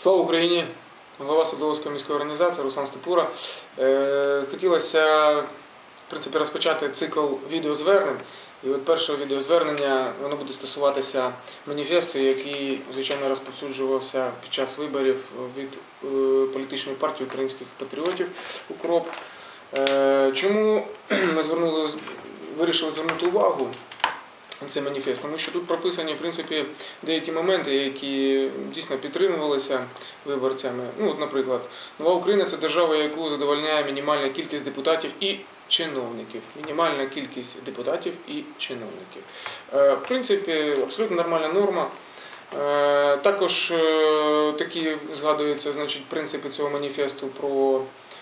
Слава Україні! Голова Садовської міської організації Руслан Степура. Е, Хотілося в принципі, розпочати цикл відеозвернень. І от перше відеозвернення воно буде стосуватися маніфесту, який, звичайно, розповсюджувався під час виборів від е, політичної партії українських патріотів УКРОП. Е, Чому ми звернули, вирішили звернути увагу цей маніфест? Тому що тут прописані в принципі, деякі моменти, які дійсно підтримувалися виборцями. Ну, от, наприклад, нова Україна це держава, яку задовольняє мінімальна кількість депутатів і чиновників. Мінімальна кількість депутатів і чиновників. Е, В принципі, абсолютно нормальна норма. Е, Також е, такі згадуються значить, принципи цього маніфесту про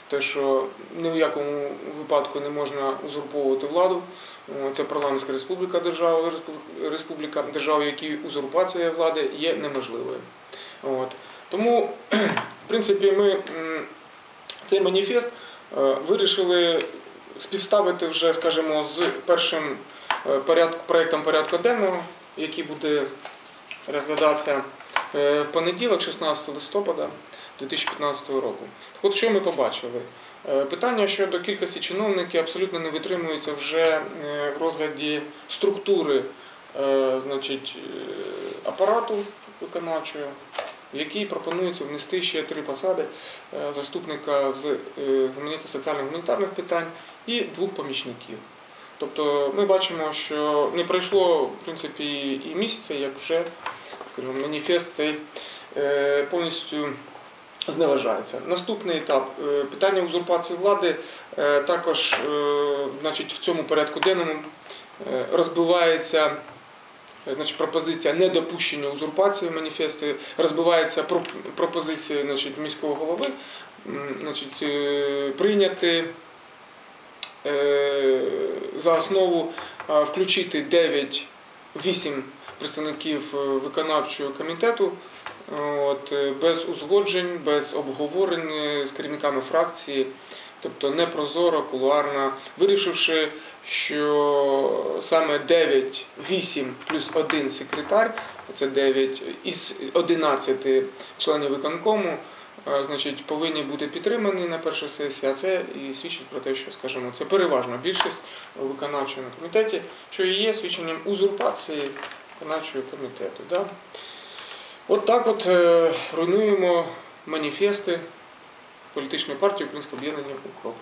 те, що ні в якому випадку не можна узурповувати владу. О, Це парламентська республіка держава, республіка держава, в якій узурпація влади є неможливою. От. Тому, в принципі, ми цей маніфест е, вирішили співставити вже, скажімо, з першим е, поряд- проектом порядку денного, який буде розглядатися е, в понеділок, 16 листопада 2015 року. Так от що ми побачили? Е, Питання щодо кількості чиновників абсолютно не витримується вже е, в розгляді структури значить, апарату виконавчого, в який пропонується внести ще три посади заступника з соціально-гуманітарних питань і двох помічників. Тобто ми бачимо, що не пройшло в принципі і місяця, як вже скажімо, маніфест цей е, повністю зневажається. Наступний етап е, питання узурпації влади е, також значить, в цьому порядку денному розбивається. Значить, пропозиція недопущення узурпації в маніфесті, розбивається пропозиція значить, міського голови значить, прийняти за основу включити 9-8 представників е, виконавчого комітету. От, е, без узгоджень, без обговорень е, з керівниками фракції, тобто не прозоро, кулуарно, вирішивши, що саме 9-8 плюс 1 секретар, це 9 із 11 членів виконкому, значить, повинні бути підтримані на першій сесії, а це і свідчить про те, що, скажімо, це переважна більшість у виконавчому комітеті, що і є свідченням узурпації виконавчого комітету. Да? От так от е, руйнуємо маніфести політичної партії Українського об'єднання УКРОП.